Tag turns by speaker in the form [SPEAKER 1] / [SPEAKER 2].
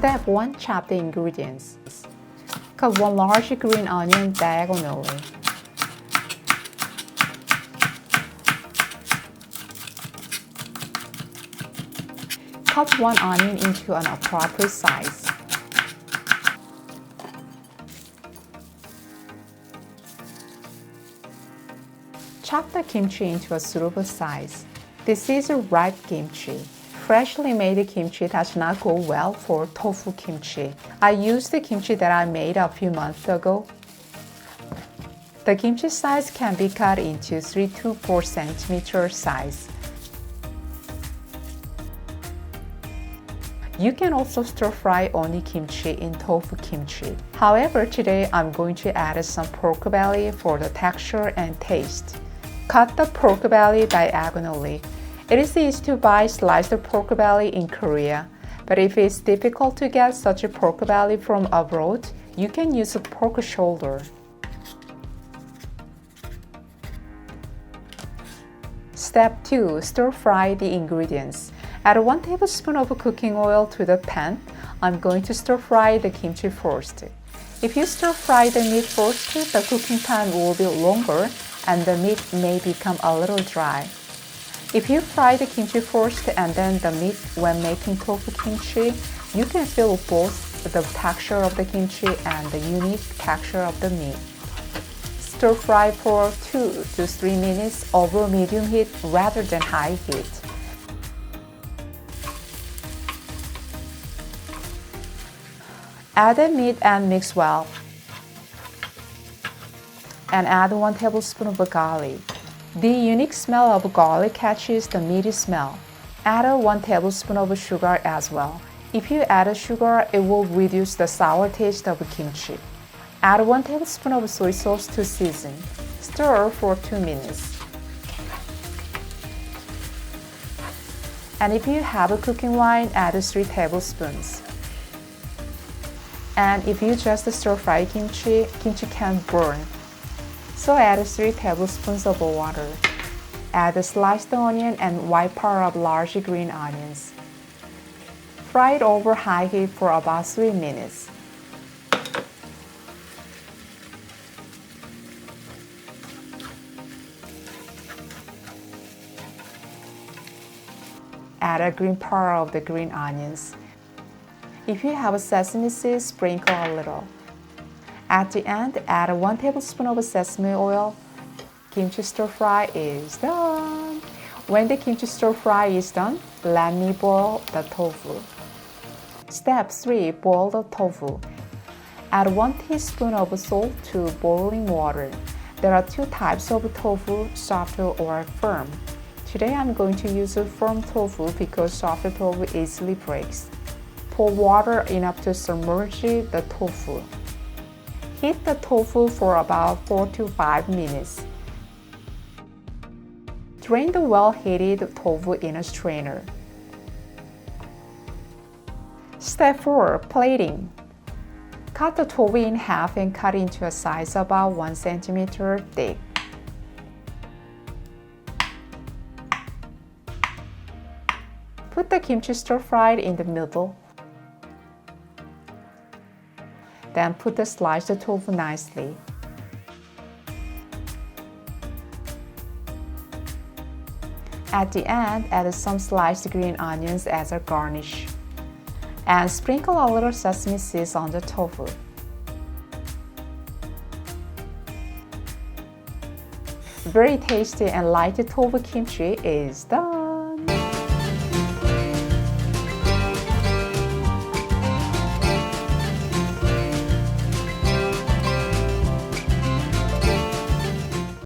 [SPEAKER 1] Step 1 Chop the ingredients. Cut one large green onion diagonally. Cut one onion into an appropriate size. Chop the kimchi into a suitable size. This is a ripe kimchi. Freshly made kimchi does not go well for tofu kimchi. I used the kimchi that I made a few months ago. The kimchi size can be cut into 3 to 4 centimeter size. You can also stir fry oni kimchi in tofu kimchi. However, today I'm going to add some pork belly for the texture and taste. Cut the pork belly diagonally. It is easy to buy sliced pork belly in Korea, but if it's difficult to get such a pork belly from abroad, you can use a pork shoulder. Step 2. Stir fry the ingredients. Add 1 tablespoon of cooking oil to the pan. I'm going to stir fry the kimchi first. If you stir fry the meat first, the cooking time will be longer and the meat may become a little dry. If you fry the kimchi first and then the meat when making tofu kimchi, you can feel both the texture of the kimchi and the unique texture of the meat. Stir fry for 2 to 3 minutes over medium heat rather than high heat. Add the meat and mix well. And add 1 tablespoon of garlic. The unique smell of garlic catches the meaty smell. Add a 1 tablespoon of sugar as well. If you add sugar, it will reduce the sour taste of kimchi. Add 1 tablespoon of soy sauce to season. Stir for 2 minutes. And if you have a cooking wine, add 3 tablespoons. And if you just stir fry kimchi, kimchi can burn. So add 3 tablespoons of water. Add sliced onion and white part of large green onions. Fry it over high heat for about 3 minutes. Add a green part of the green onions. If you have sesame seeds, sprinkle a little. At the end, add 1 tablespoon of sesame oil. Kimchi stir fry is done. When the kimchi stir fry is done, let me boil the tofu. Step 3. Boil the tofu. Add 1 teaspoon of salt to boiling water. There are two types of tofu, soft or firm. Today I'm going to use a firm tofu because soft tofu easily breaks. Pour water enough to submerge the tofu. Heat the tofu for about 4 to 5 minutes. Drain the well-heated tofu in a strainer. Step 4. Plating. Cut the tofu in half and cut into a size about 1 cm thick. Put the kimchi stir fried in the middle. Then put the sliced tofu nicely. At the end, add some sliced green onions as a garnish. And sprinkle a little sesame seeds on the tofu. Very tasty and light tofu kimchi is done.